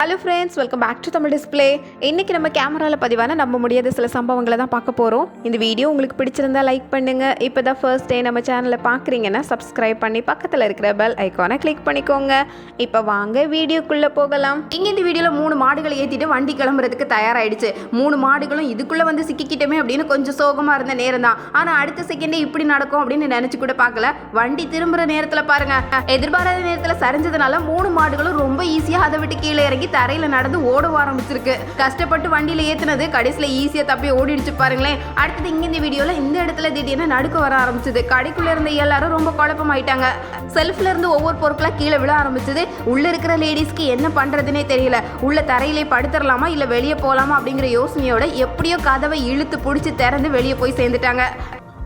Hello friends welcome back to Tamil display இன்றைக்கி நம்ம கேமராவில் பதிவான நம்ப முடியாத சில சம்பவங்களை தான் பார்க்க போகிறோம் இந்த வீடியோ உங்களுக்கு பிடிச்சிருந்தா லைக் பண்ணுங்கள் இப்போ தான் ஃபர்ஸ்ட் டே நம்ம சேனலை பார்க்குறீங்கன்னா சப்ஸ்கிரைப் பண்ணி பக்கத்தில் இருக்கிற பெல் ஐக்கானை கிளிக் பண்ணிக்கோங்க. இப்போ வாங்க வீடியோக்குள்ளே போகலாம். இங்கே இந்த வீடியோவில் மூணு மாடுகளை ஏற்றிட்டு வண்டி கிளம்புறதுக்கு தயாராகிடுச்சு மூணு மாடுகளும் இதுக்குள்ளே வந்து சிக்கிக்கிட்டோமே அப்படின்னு கொஞ்சம் சோகமாக இருந்த நேரம் தான். ஆனால் அடுத்த செகண்டே இப்படி நடக்கும் அப்படின்னு நினச்சி கூட பார்க்கல. வண்டி திரும்புகிற நேரத்தில் பாருங்கள் எதிர்பாராத நேரத்தில் சரிஞ்சதுனால மூணு மாடுகளும் ரொம்ப ஈஸியாக அதை விட்டு கீழே இறங்கி தரையில நடந்து ஓட ஆரம்பிச்சிருக்கு. கஷ்டப்பட்டு வண்டியில ஏத்துனது கடைசியில ஈஸியா தப்பி ஓடிடுச்சு பாருங்களேன். அடுத்தது இங்க இந்த வீடியோல இந்த இடத்துல திடீர்னு நடுக்க வர ஆரம்பிச்சது. கடைக்குள்ள இருந்த எல்லாரும் ரொம்ப குழப்பமாயிட்டாங்க. செல்ஃப்ல இருந்து ஒவ்வொரு பொருட்களா கீழே விழ ஆரம்பிச்சது. உள்ள இருக்கிற லேடிஸ்க்கு என்ன பண்றதுனே தெரியல. உள்ள தரையிலே படுத்துடலாமா இல்ல வெளியே போலாமா அப்படிங்கிற யோசனையோட எப்படியோ கதவை இழுத்து பிடிச்சி திறந்து வெளியே போய் சேர்ந்துட்டாங்க.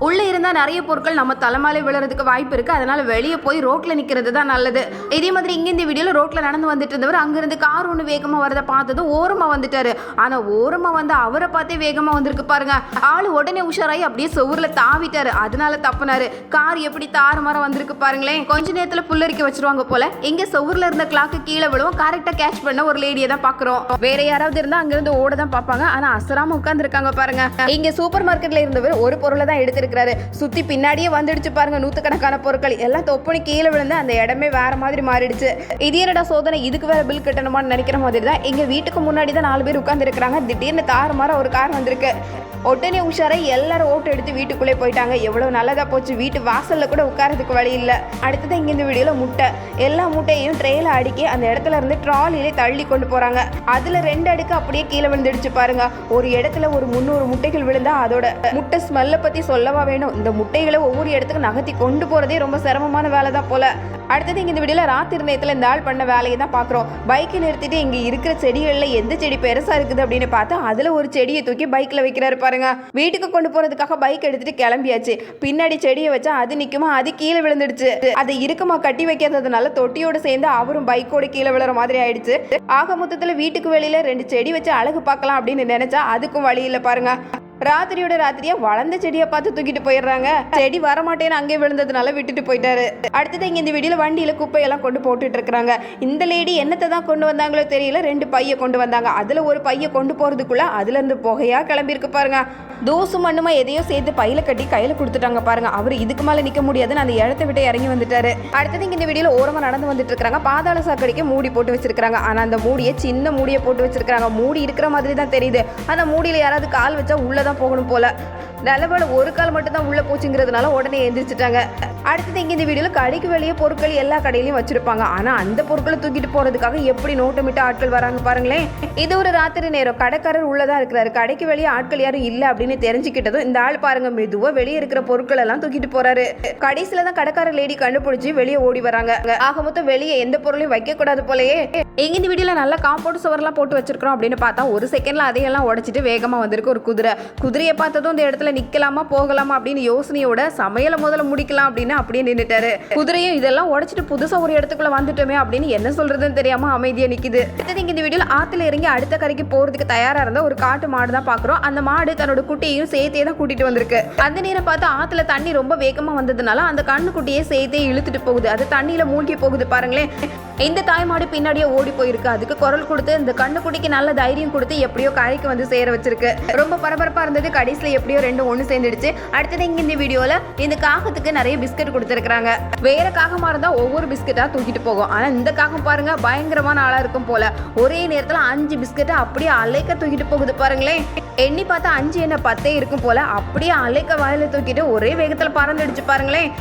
உள்ளே இருந்தால் நிறைய பொருட்கள் நம்ம தலைமையில விழுறதுக்கு வாய்ப்பு இருக்குது அதனால் வெளியே போய் ரோட்டில் நிற்கிறது தான் நல்லது. இதே மாதிரி இங்கே இந்த வீடியோவில் ரோட்டில் நடந்து வந்துட்டு இருந்தவர் அங்கேருந்து கார் ஒன்று வேகமாக வரதை பார்த்ததும் ஓரமாக வந்துட்டார். ஆனால் ஓரமாக வந்து அவரை பார்த்தே வேகமாக வந்திருக்கு பாருங்க. ஆள் உடனே உஷாராகி அப்படியே சுவரில் தாவிட்டார். அதனால தப்புனாரு. கார் எப்படி தாறுமாறம் வந்திருக்கு பாருங்களேன். கொஞ்ச நேரத்தில் புல்லரிக்க வச்சிருவாங்க போல. இங்கே சுவரில் இருந்த கிளாக்கு கீழே விழுவும். கரெக்டாக கேட்ச் பண்ண ஒரு லேடியை தான் பார்க்குறோம். வேற யாராவது இருந்தால் அங்கேருந்து ஓட தான் பார்ப்பாங்க. ஆனால் அசராம உட்காந்துருக்காங்க பாருங்க. இங்கே சூப்பர் மார்க்கெட்டில் இருந்தவர் ஒரு பொருளை தான் இருக்கிறாரு சுற்றி பின்னாடியே வந்துடுச்சு பாருங்க நூற்றுக்கணக்கான பொருட்கள். எல்லாம் தொப்பனி கீழே விழுந்து அந்த இடமே வேற மாதிரி மாறிடுச்சு. இது என்னடா சோதனை? இதுக்கு வேற பில் கட்டணுமான்னு நினைக்கிற மாதிரி தான். எங்கள் வீட்டுக்கு முன்னாடி தான் நாலு பேர் உட்காந்துருக்குறாங்க திடீர்னு தாறு மாற ஒரு கார் வந்திருக்கு. உடனே உஷாரை எல்லாரும் ஓட்டு எடுத்து வீட்டுக்குள்ளே போயிட்டாங்க. எவ்வளோ நல்லதாக போச்சு. வீட்டு வாசலில் கூட உட்காரதுக்கு வழி இல்லை. அடுத்தது இங்கே இந்த வீடியோவில் முட்டை. எல்லா மூட்டையும் ட்ரெயில அடுக்கி அந்த இடத்துல இருந்து ட்ராலிலே தள்ளி கொண்டு போகிறாங்க அதில் ரெண்டு அடுக்கு அப்படியே கீழே விழுந்துடுச்சு பாருங்க. ஒரு இடத்துல ஒரு முந்நூறு முட்டைகள் விழுந்தா அதோட முட்டை ஸ்மெல்லை பற்றி சொல்ல சொல்லவா வேணும்? இந்த முட்டைகளை ஒவ்வொரு இடத்துக்கு நகர்த்தி கொண்டு போகிறதே ரொம்ப சிரமமான வேலை தான் போல. அடுத்தது இங்கே இந்த வீடியோவில் ராத்திரி நேரத்தில் இந்த ஆள் பண்ண வேலையை தான் பார்க்குறோம். பைக்கை நிறுத்திட்டு இங்கே இருக்கிற செடிகளில் எந்த செடி பெருசாக இருக்குது அப்படின்னு பார்த்தா அதுல ஒரு செடியை தூக்கி பைக்கில் வைக்கிறாரு பாருங்க. வீட்டுக்கு கொண்டு போகிறதுக்காக பைக் எடுத்துட்டு கிளம்பியாச்சு. பின்னாடி செடியை வச்சா அது நிற்குமா அது கீழே விழுந்துடுச்சு. அதை இருக்குமா? கட்டி வைக்காததுனால தொட்டியோடு சேர்ந்து அவரும் பைக்கோட கீழே விழுற மாதிரி ஆயிடுச்சு. ஆக மொத்தத்தில் வீட்டுக்கு வெளியில ரெண்டு செடி வச்சு அழகு பார்க்கலாம் அப்படின்னு நினச்சா அதுக்கும் வழி இல்லை பாருங்க. ராத்திரியோட ராத்திரியா வளர்ந்த செடியை பார்த்து தூக்கிட்டு போயிடுறாங்க. செடி வரமாட்டேன்னு அங்கே விழுந்ததுனால விட்டுட்டு போயிட்டாரு. அடுத்தது இங்க இந்த வீடியோல வண்டியில குப்பையெல்லாம் கொண்டு போட்டுட்டு இருக்காங்க இந்த லேடி என்னத்தை தான் கொண்டு வந்தாங்களோ தெரியல ரெண்டு பைய கொண்டு வந்தாங்க. அதுல ஒரு பைய கொண்டு போறதுக்குள்ள அதுல இருந்து புகையா கிளம்பி பாருங்க. தூசு மண்ணுமா எதையோ சேர்த்து பையில கட்டி கையில கொடுத்துட்டாங்க பாருங்க. அவர் இதுக்கு மேல நிக்க முடியாதுன்னு அந்த இடத்த விட்டு இறங்கி வந்துட்டாரு. அடுத்தது இங்க இந்த வீடியோல ஓரமா நடந்து வந்துட்டு இருக்காங்க பாதாள சாக்கடைக்கு மூடி போட்டு வச்சிருக்காங்க ஆனா அந்த மூடியை சின்ன மூடியை போட்டு வச்சிருக்காங்க மூடி இருக்கிற மாதிரி தான் தெரியுது. அந்த மூடியில யாராவது கால் வச்சா உள்ளதான் போகணும் போல. நல்லவேளை ஒரு கால் மட்டும் தான் உள்ள போச்சுங்கிறதுனால உடனே எந்திரிச்சிட்டாங்க. அடுத்தது இங்கே இந்த வீடியோவில் கடைக்கு வெளியே பொருட்கள் எல்லா கடையிலையும் வச்சுருப்பாங்க. ஆனால் அந்த பொருட்களை தூக்கிட்டு போகிறதுக்காக எப்படி நோட்டமிட்டு ஆட்கள் வராங்க பாருங்களேன். இது ஒரு ராத்திரி நேரம். கடைக்காரர் உள்ளதாக இருக்கிறாரு. கடைக்கு வெளியே ஆட்கள் யாரும் இல்லை அப்படின்னு தெரிஞ்சுக்கிட்டதும் இந்த ஆள் பாருங்க மெதுவாக வெளியே இருக்கிற பொருட்கள் எல்லாம் தூக்கிட்டு போறாரு. கடைசியில தான் கடைக்காரர் லேடி கண்டுபிடிச்சி வெளியே ஓடி வராங்க. ஆக மொத்தம் வெளியே எந்த பொருளையும் வைக்கக்கூடாது போலயே. எங்கே இந்த வீடியோவில் நல்லா காம்பவுண்ட் சுவர்லாம் போட்டு வச்சிருக்கிறோம் அப்படின்னு பார்த்தா ஒரு செகண்டில் அதையெல்லாம் உடச்சிட்டு வேகமாக வந்திருக்கு ஒரு குதிரை. குதிரையை பார்த்ததும் இந்த இடத்துல நிற்கலாமா போகலாமா அப்படின்னு யோசனையோட சமையலை முதல்ல முடிக்கலாம் அப்படின்னு அப்படியே நின்றுட்டாரு குதிரையும் இதெல்லாம் உடச்சிட்டு புதுசாக ஒரு இடத்துக்குள்ள வந்துட்டோமே அப்படின்னு என்ன சொல்கிறதுன்னு தெரியாமல் அமைதியாக நிற்கிது அடுத்தது இங்கே இந்த வீடியோவில் ஆற்றுல இறங்கி அடுத்த கரைக்கு போகிறதுக்கு தயாராக இருந்தால் ஒரு காட்டு மாடு தான் பார்க்குறோம். அந்த மாடு தன்னோட குட்டியையும் சேர்த்தே தான் கூட்டிகிட்டு வந்திருக்கு. அந்த நேரம் பார்த்து ஆற்றுல தண்ணி ரொம்ப வேகமாக வந்ததுனால அந்த கண்ணு குட்டியே சேர்த்தே இழுத்துட்டு போகுது. அது தண்ணியில் மூழ்கி போகுது பாருங்களேன். இந்த தாய் மாடு பின்னாடியே ஓடி போயிருக்கு. அதுக்கு குரல் கொடுத்து இந்த கண்ணுக்குட்டிக்கு நல்ல தைரியம் கொடுத்து எப்படியோ கரைக்கு வந்து சேர வச்சிருக்கு. ரொம்ப பரபரப்பா இருந்தது. கடைசியில எப்படியோ ரெண்டும் ஒண்ணு சேர்ந்துடுச்சு. அடுத்தது இங்க இந்த வீடியோல இந்த காகத்துக்கு நிறைய பிஸ்கட் கொடுத்துருக்காங்க வேற காகமா இருந்தா ஒவ்வொரு பிஸ்கட்டா தூக்கிட்டு போகும். ஆனா இந்த காகம் பாருங்க பயங்கரமான ஆளா இருக்கும் போல. ஒரே நேரத்துல அஞ்சு பிஸ்கட்டை அப்படியே அலைக்க தூக்கிட்டு போகுது பாருங்களேன். எண்ணி பார்த்தா அஞ்சு என்ன பத்தே இருக்கும் போல. அப்படியே அலைக்க வாயில தூக்கிட்டு ஒரே வேகத்துல பறந்துடுச்சு பாருங்களேன்.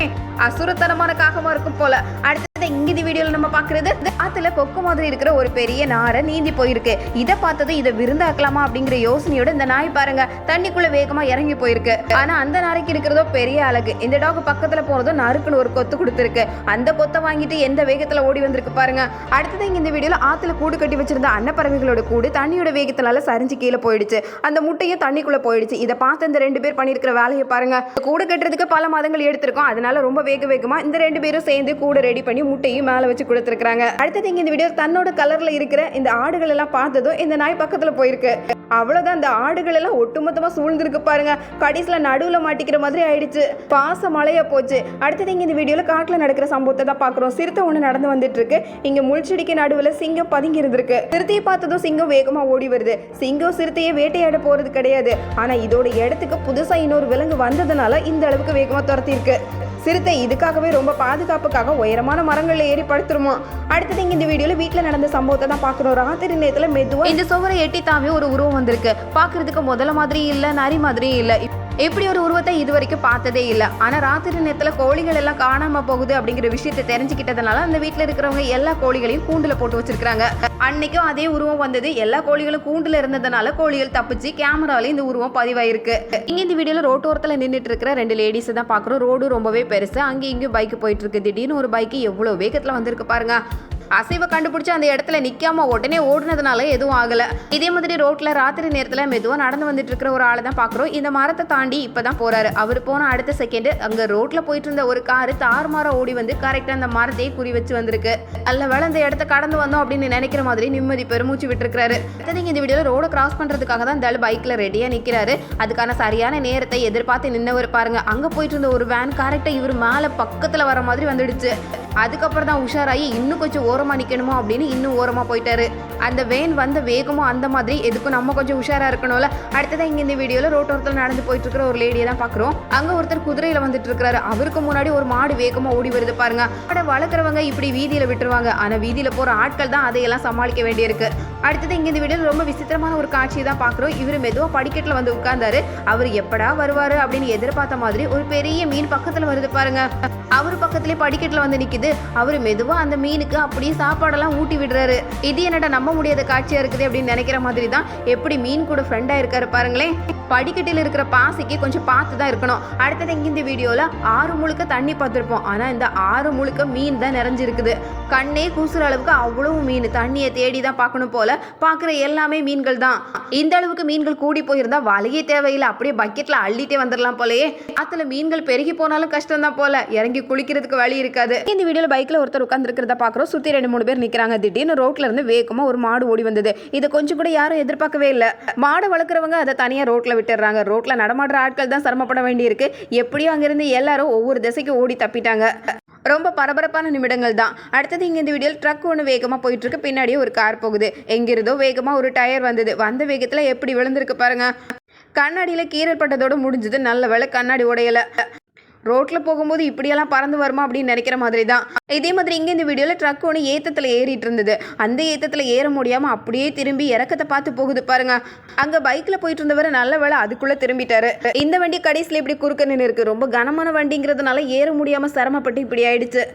அசுரத்தனமான காகமா இருக்கும் போல. அடுத்தது இங்க இந்த வீடியோல நம்ம பாக்குறது ஆத்துல கொக்கு மாதிரி இருக்கிற ஒரு பெரிய நாரை நீந்தி போயிருக்கு. இதை பார்த்ததும் இதை விருந்தாக்கலாமா அப்படிங்கிற யோசனையோட இந்த நாய் பாருங்க தண்ணிக்குள்ள வேகமா இறங்கி போயிருக்கு. ஆனா அந்த நாரைக்கு இருக்கிறதோ பெரிய அழகு. இந்த டாக் பக்கத்துல போனதும் நறுக்குன்னு ஒரு கொத்து கொடுத்துருக்கு. அந்த கொத்தை வாங்கிட்டு எந்த வேகத்துல ஓடி வந்திருக்கு பாருங்க. அடுத்தது இந்த வீடியோல ஆத்துல கூடு கட்டி வச்சிருந்த அன்னப்பறவைகளோட கூடு தண்ணியோட வேகத்தினால சரிஞ்சு கீழே போயிடுச்சு. அந்த முட்டையும் தண்ணிக்குள்ள போயிடுச்சு. இதை பார்த்து இந்த ரெண்டு பேர் பண்ணியிருக்கிற வேலையை பாருங்க. கூடு கட்டுறதுக்கு பல மாதங்கள் எடுத்திருக்கோம். அதனால ரொம்ப வேக வேகமா இந்த ரெண்டு பேரும் சேர்ந்து கூட ரெடி பண்ணி முட்டையும் மேலே வச்சு கொடுத்துருக்காங்க அடுத்தது இங்க இந்த வீடியோ தன்னோட கலர்ல இருக்கிற இந்த ஆடுகள் எல்லாம் பார்த்ததும் இந்த நாய் பக்கத்துல போயிருக்கு. அவ்வளவுதான் இந்த ஆடுகள் எல்லாம் ஒட்டுமொத்தமா சூழ்ந்துருக்கு பாருங்க. கடைசியில நடுவுல மாட்டிக்கிற மாதிரி ஆயிடுச்சு. பாச மழையாக போச்சு. அடுத்தது இங்க இந்த வீடியோல காட்டுல நடக்கிற சம்பவத்தை தான் பாக்குறோம் சிறுத்தை ஒண்ணு நடந்து வந்துட்டு இருக்கு இங்க முள்செடிக்கு நடுவுல சிங்கம் பதுங்கி இருந்திருக்கு. சிறுத்தையை பார்த்ததும் சிங்கம் வேகமா ஓடி வருது. சிங்கம் சிறுத்தையை வேட்டையாட போறது கிடையாது. ஆனா இதோட இடத்துக்கு புதுசா இன்னொரு விலங்கு வந்ததுனால இந்த அளவுக்கு வேகமா துரத்திருக்கு சிறுத்தை இதுக்காகவே ரொம்ப பாதுகாப்புக்காக உயரமான மரங்களில் ஏறி படுத்துருமா? அடுத்தது இங்க இந்த வீடியோல வீட்டில் நடந்த சம்பவத்தை தான் பாக்குறோம் ராத்திரி நேரத்துல மெதுவா இந்த சுவரை எட்டி தாவி ஒரு உருவம் வந்திருக்கு. பாக்குறதுக்கு முதல்ல மாதிரி இல்ல நரி மாதிரி இல்ல. இப்படி ஒரு உருவத்தை இது வரைக்கும் பார்த்ததே இல்லை. ஆனால் ராத்திரி நேரத்தில் கோழிகள் எல்லாம் காணாமல் போகுது அப்படிங்கிற விஷயத்தை தெரிஞ்சுக்கிட்டதுனால அந்த வீட்டில் இருக்கிறவங்க எல்லா கோழிகளையும் கூண்டில் போட்டு வச்சிருக்காங்க அன்னைக்கும் அதே உருவம் வந்தது. எல்லா கோழிகளும் கூண்டில் இருந்ததுனால கோழிகள் தப்பிச்சு கேமரால இந்த உருவம் பதிவாயிருக்கு. இங்கே இந்த வீடியோவில் ரோட்டோரத்தில் நின்றுட்டு இருக்கிற ரெண்டு லேடிஸ் தான் பார்க்குறோம் ரோடு ரொம்பவே பெருசு. அங்கேயும் இங்கேயும் பைக் போயிட்டு இருக்கு. திடீர்னு ஒரு பைக் எவ்வளோ வேகத்தில் வந்திருக்கு பாருங்க. அசைவை கண்டுபிடிச்சு அந்த இடத்துல நிற்காம உடனே ஓடுனதுனால எதுவும் ஆகலை. இதே மாதிரி ரோட்டில் ராத்திரி நேரத்தில் மெதுவாக நடந்து வந்துட்டு இருக்கிற ஒரு ஆளை தான் பார்க்குறோம் இந்த மரத்தை தாண்டி இப்போ தான் போகிறாரு அவர் போன அடுத்த செகண்ட் அங்கே ரோட்டில் போயிட்டு இருந்த ஒரு காரு தாறுமாறா ஓடி வந்து கரெக்டாக அந்த மரத்தையே குறி வச்சு வந்திருக்கு. அல்ல வேலை இந்த இடத்த கடந்து வந்தோம் அப்படின்னு நினைக்கிற மாதிரி நிம்மதி பெருமூச்சு விட்டுருக்காரு நீங்கள் இந்த வீடியோவில் ரோடை கிராஸ் பண்ணுறதுக்காக தான் இந்த பைக்கில் ரெடியாக நிற்கிறாரு அதுக்கான சரியான நேரத்தை எதிர்பார்த்து நின்னவர் பாருங்க. அங்கே போயிட்டு இருந்த ஒரு வேன் கரெக்டாக இவர் மேலே பக்கத்தில் வர மாதிரி வந்துடுச்சு. அதுக்கப்புறம் தான் உஷாராகி இன்னும் கொஞ்சம் ஓரமாக நிற்கணுமோ அப்படின்னு இன்னும் ஓரமாக போயிட்டாரு. அந்த வேன் வந்த வேகமும் அந்த மாதிரி எதுக்கும் நம்ம கொஞ்சம் உஷாராக இருக்கணும்ல. அடுத்ததான் இங்கே இந்த வீடியோவில் ரோட்டோரத்தில் நடந்து போயிட்டு இருக்கிற ஒரு லேடியை தான் பார்க்குறோம் அங்கே ஒருத்தர் குதிரையில் வந்துட்டு இருக்கிறாரு அவருக்கு முன்னாடி ஒரு மாடு வேகமாக ஓடி வருது பாருங்க. ஆனால் வளர்க்குறவங்க இப்படி வீதியில் விட்டுருவாங்க. ஆனால் வீதியில் போகிற ஆட்கள் தான் அதையெல்லாம் சமாளிக்க வேண்டியிருக்கு. அடுத்தது இங்கே இந்த வீடியோவில் ரொம்ப விசித்திரமான ஒரு காட்சியை தான் பார்க்குறோம். இவர் மெதுவாக படிக்கட்டில் வந்து உட்கார்ந்தாரு. அவர் எப்படா வருவார் அப்படின்னு எதிர்பார்த்த மாதிரி ஒரு பெரிய மீன் பக்கத்தில் வருது பாருங்க. அவர் பக்கத்துலேயே படிக்கட்டில் வந்து நிற்கிது அவர் மெதுவாக அந்த மீனுக்கு அப்படியே சாப்பாடெல்லாம் ஊட்டி விடுறாரு. இது என்னடா நம்ப முடியாத காட்சியாக இருக்குது அப்படின்னு நினைக்கிற மாதிரி தான் எப்படி மீன் கூட ஃப்ரெண்டாக இருக்காரு பாருங்களேன் படிக்கட்டில் இருக்கிற பாசிக்கு கொஞ்சம் பார்த்து தான் இருக்கணும். அடுத்தது இங்கே இந்த வீடியோவில் ஆறு முழுக்க தண்ணி பார்த்துருப்போம். ஆனால் இந்த ஆறு முழுக்க மீன் தான் நிறைஞ்சிருக்குது. கண்ணே கூசுற அளவுக்கு அவ்வளவு மீன் தண்ணியை தேடி தான் பார்க்கணும் போல. பார்க்குற எல்லாமே மீன்கள் தான். இந்த அளவுக்கு மீன்கள் கூடி போயிருந்தா வலையே தேவையில்லை. அப்படியே பக்கெட்டில் அள்ளிட்டே வந்துடலாம் போலயே. ஆற்றுல மீன்கள் பெருகி போனாலும் கஷ்டம் தான் போல. இறங்கி குளிக்கிறதுக்கு வழி இருக்காது. இந்த வீடியோவில் பைக்கில் ஒருத்தர் உட்காந்துருக்கிறத பார்க்குறோம் சுற்றி ரெண்டு மூணு பேர் நிற்கிறாங்க திடீர்னு ரோட்டில் இருந்து வேகமாக ஒரு மாடு ஓடி வந்தது. இதை கொஞ்சம் கூட யாரும் எதிர்பார்க்கவே இல்லை. மாடு வளர்க்குறவங்க அதை தனியாக ரோட்டில் விட்டுடுறாங்க ரோட்டில் நடமாடுற ஆட்கள் தான் சிரமப்பட வேண்டியிருக்கு. எப்படியும் அங்கேருந்து எல்லாரும் ஒவ்வொரு திசைக்கு ஓடி தப்பிட்டாங்க. ரொம்ப பரபரப்பான நிமிடங்கள் தான். அடுத்தது இங்கே இந்த வீடியோவில் ட்ரக் ஒன்று வேகமாக போயிட்டு இருக்கு பின்னாடியே ஒரு கார் போகுது. எங்கிருந்தோ வேகமாக ஒரு டயர் வந்தது. வந்த வேகத்தில் எப்படி விழுந்திருக்கு பாருங்க. கண்ணாடியில் கீரல் பட்டதோடு முடிஞ்சது. நல்ல வேலை கண்ணாடி உடையலை. ரோட்டில் போகும்போது இப்படியெல்லாம் பறந்து வருமா அப்படின்னு நினைக்கிற மாதிரி தான் இதே மாதிரி இங்கே இந்த வீடியோவில் ட்ரக் ஒன்று ஏத்தத்தில் ஏறிட்டு இருந்தது. அந்த ஏத்தத்தில் ஏற முடியாமல் அப்படியே திரும்பி இறக்கத்தை பார்த்து போகுது பாருங்க. அங்கே பைக்கில் போயிட்டு இருந்தவர் நல்ல வேலை அதுக்குள்ளே திரும்பிட்டாரு. இந்த வண்டி கடைசியில் இப்படி குறுக்க நின்று இருக்கு ரொம்ப கனமான வண்டிங்கிறதுனால ஏற முடியாமல் சிரமப்பட்டு இப்படி ஆயிடுச்சு.